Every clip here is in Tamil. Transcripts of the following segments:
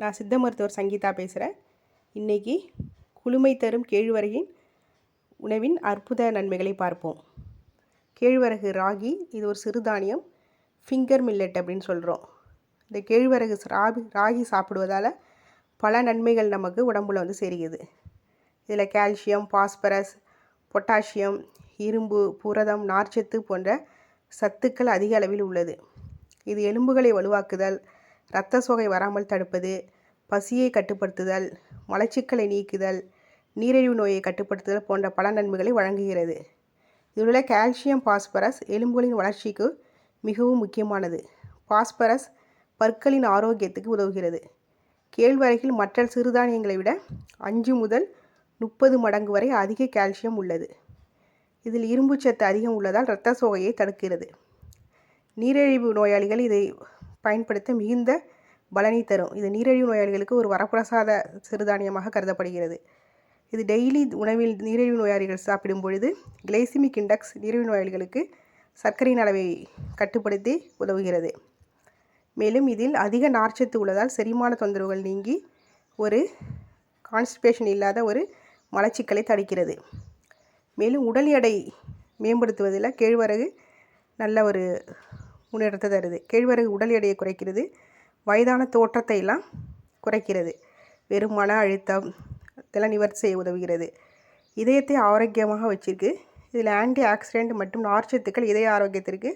நான் சித்த மருத்துவர் சங்கீதா பேசுகிறேன் இன்றைக்கி குளுமை தரும் கேழ்வரகின் உணவின் அற்புத நன்மைகளை பார்ப்போம். கேழ்வரகு ராகி இது ஒரு சிறுதானியம் ஃபிங்கர் மில்லட் அப்படின்னு சொல்கிறோம் இந்த கேழ்வரகு ராகி ராகி சாப்பிடுவதால் பல நன்மைகள் நமக்கு உடம்புல வந்து சேருகிறது. இதில் கால்சியம் பாஸ்பரஸ் பொட்டாசியம் இரும்பு புரதம் நார்ச்சத்து போன்ற சத்துக்கள் அதிக அளவில் உள்ளது. இது எலும்புகளை வலுவாக்குதல் இரத்த சோகை வராமல் தடுப்பது பசியை கட்டுப்படுத்துதல் மலச்சிக்கலை நீக்குதல் நீரிழிவு நோயை கட்டுப்படுத்துதல் போன்ற பல நன்மைகளை வழங்குகிறது. இதில் உள்ள கால்சியம் பாஸ்பரஸ் எலும்புகளின் வளர்ச்சிக்கு மிகவும் முக்கியமானது. பாஸ்பரஸ் பற்களின் ஆரோக்கியத்துக்கு உதவுகிறது. கேழ்வரகில் மற்ற சிறுதானியங்களை விட அஞ்சு முதல் முப்பது மடங்கு வரை அதிக கால்சியம் உள்ளது. இதில் இரும்புச்சத்து அதிகம் உள்ளதால் இரத்த சோகையை தடுக்கிறது. நீரிழிவு நோயாளிகள் இதை பயன்படுத்த மிகுந்த பலனை தரும். இது நீரிழிவு நோயாளிகளுக்கு ஒரு வரப்பிரசாத சிறுதானியமாக கருதப்படுகிறது. இது டெய்லி உணவில் நீரிழிவு நோயாளிகள் சாப்பிடும் பொழுது கிளைசிமிக் இண்டெக்ஸ் நீரிழிவு நோயாளிகளுக்கு சர்க்கரையின் அளவை கட்டுப்படுத்தி உதவுகிறது. மேலும் இதில் அதிக நார்ச்சத்து உள்ளதால் செரிமான தொந்தரவுகள் நீங்கி ஒரு கான்ஸ்டிபேஷன் இல்லாத ஒரு மலச்சிக்கலை தடுக்கிறது. மேலும் உடல் எடை மேம்படுத்துவதில் கேழ்வரகு நல்ல ஒரு முன்னேற்றத்தை தருது. கேழ்வரகு உடல் எடையை குறைக்கிறது. வயதான தோற்றத்தை எல்லாம் குறைக்கிறது. வெறும் மன அழுத்தம் இதெல்லாம் நிவர்த்தி செய்ய உதவுகிறது. இதயத்தை ஆரோக்கியமாக வச்சிருக்கு. இதில் ஆன்டி ஆக்சிடென்ட் மற்றும் நார்ச்சத்துக்கள் இதய ஆரோக்கியத்திற்கு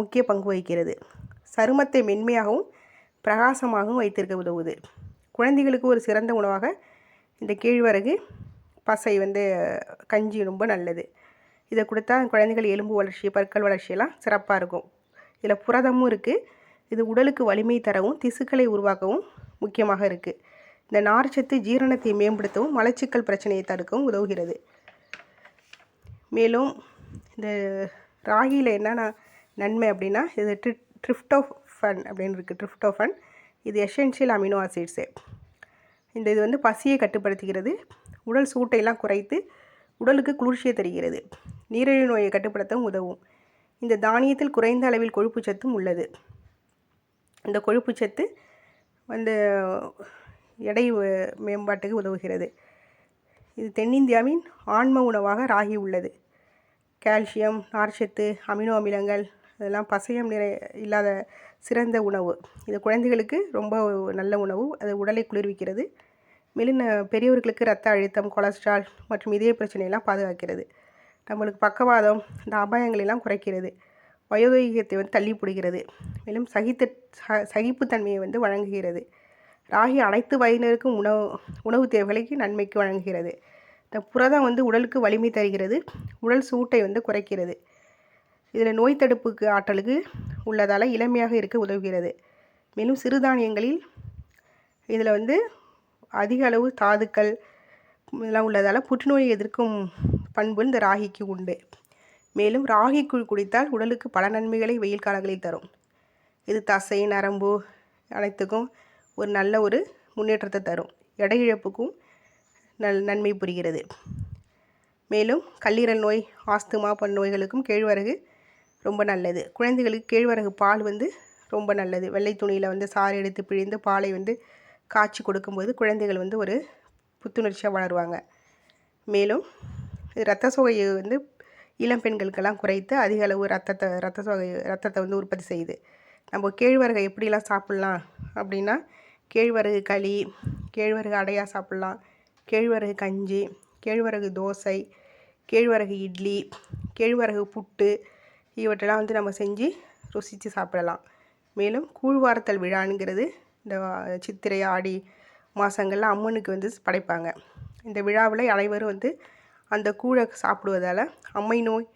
முக்கிய பங்கு வகிக்கிறது. சருமத்தை மென்மையாகவும் பிரகாசமாகவும் வைத்திருக்க உதவுது. குழந்தைகளுக்கு ஒரு சிறந்த உணவாக இந்த கேழ்வரகு பசை வந்து கஞ்சி ரொம்ப நல்லது. இதை கொடுத்தா குழந்தைகள் எலும்பு வளர்ச்சி பற்கள் வளர்ச்சியெல்லாம் சிறப்பாக இருக்கும். இதில் புரதமும் இருக்குது இது உடலுக்கு வலிமை தரவும் திசுக்களை உருவாக்கவும் முக்கியமாக இருக்குது இந்த நார்ச்சத்து ஜீரணத்தை மேம்படுத்தவும் மலச்சிக்கல் பிரச்சனையை தடுக்கவும் உதவுகிறது. மேலும் இந்த ராகியில் என்னென்ன நன்மை அப்படின்னா இது ட்ரி ட்ரிஃப்டோஃபன் அப்படின்னு இருக்குது ட்ரிஃப்டோஃபன் இது எசென்ஷியல் அமினோ ஆசிட்ஸு. இந்த இது வந்து பசியை கட்டுப்படுத்துகிறது. உடல் சூட்டையெல்லாம் குறைத்து உடலுக்கு குளிர்ச்சியை தருகிறது. நீரிழிவு நோயை கட்டுப்படுத்தவும் உதவும். இந்த தானியத்தில் குறைந்த அளவில் கொழுப்பு சத்தும் உள்ளது. இந்த கொழுப்பு சத்து வந்து எடை மேம்பாட்டுக்கு உதவுகிறது. இது தென்னிந்தியாவின் ஆன்ம உணவாக ராகி உள்ளது. கால்சியம் நார்ச்சத்து அமினோ அமிலங்கள் இதெல்லாம் பசையம் நிறை இல்லாத சிறந்த உணவு. இது குழந்தைகளுக்கு ரொம்ப நல்ல உணவு. அது உடலை குளிர்விக்கிறது. மேலும் பெரியவர்களுக்கு ரத்த அழுத்தம் கொலஸ்ட்ரால் மற்றும் இதய பிரச்சனையெல்லாம் பாதுகாக்கிறது. நம்மளுக்கு பக்கவாதம் இந்த அபாயங்களெல்லாம் குறைக்கிறது. வயோதிகத்தை வந்து தள்ளி பிடிக்கிறது. மேலும் சகித்த ச சகிப்புத்தன்மையை வந்து வழங்குகிறது. ராகி அனைத்து வயதினருக்கும் உணவு உணவு தேவைகளுக்கு நன்மைக்கு வழங்குகிறது. இந்த புரதம் வந்து உடலுக்கு வலிமை தருகிறது. உடல் சூட்டை வந்து குறைக்கிறது. இதில் நோய் தடுப்புக்கு ஆற்றலுக்கு உள்ளதால் இளமையாக இருக்க உதவுகிறது. மேலும் சிறுதானியங்களில் இதில் வந்து அதிக அளவு தாதுக்கள் இதெல்லாம் உள்ளதால் புற்றுநோயை எதிர்க்கும் பண்பு இந்த ராகிக்கு உண்டு. மேலும் ராகிக்குள் குடித்தால் உடலுக்கு பல நன்மைகளை வெயில் காலங்களில் தரும். இது தசை நரம்பு அனைத்துக்கும் ஒரு நல்ல ஒரு முன்னேற்றத்தை தரும். எடை இழப்புக்கும் நல் நன்மை புரிகிறது. மேலும் கல்லீரல் நோய் ஆஸ்துமா போன்ற நோய்களுக்கும் கேழ்வரகு ரொம்ப நல்லது. குழந்தைகளுக்கு கேழ்வரகு பால் வந்து ரொம்ப நல்லது. வெள்ளை துணியில் வந்து சாறு எடுத்து பிழிந்து பாலை வந்து காய்ச்சி கொடுக்கும்போது குழந்தைகள் வந்து ஒரு புத்துணர்ச்சியாக வளருவாங்க. மேலும் ரத்த சோகையை வந்து இளம் பெண்களுக்கெல்லாம் குறைத்து அதிக அளவு ரத்தத்தை ரத்த சோகை ரத்தத்தை வந்து உற்பத்தி செய்யுது. நம்ம கேழ்வரகை எப்படிலாம் சாப்பிட்லாம் அப்படின்னா கேழ்வரகு களி கேழ்வரகு அடையாக சாப்பிட்லாம் கேழ்வரகு கஞ்சி கேழ்வரகு தோசை கேழ்வரகு இட்லி கேழ்வரகு புட்டு இவற்றெல்லாம் வந்து நம்ம செஞ்சு ருசித்து சாப்பிடலாம். மேலும் கூழ்வார்த்தல் விழாங்கிறது இந்த சித்திரை ஆடி மாதங்களில் அம்மனுக்கு வந்து படைப்பாங்க. இந்த விழாவில் அனைவரும் வந்து அந்த கூழை சாப்பிடுவதால் அம்மை நோய்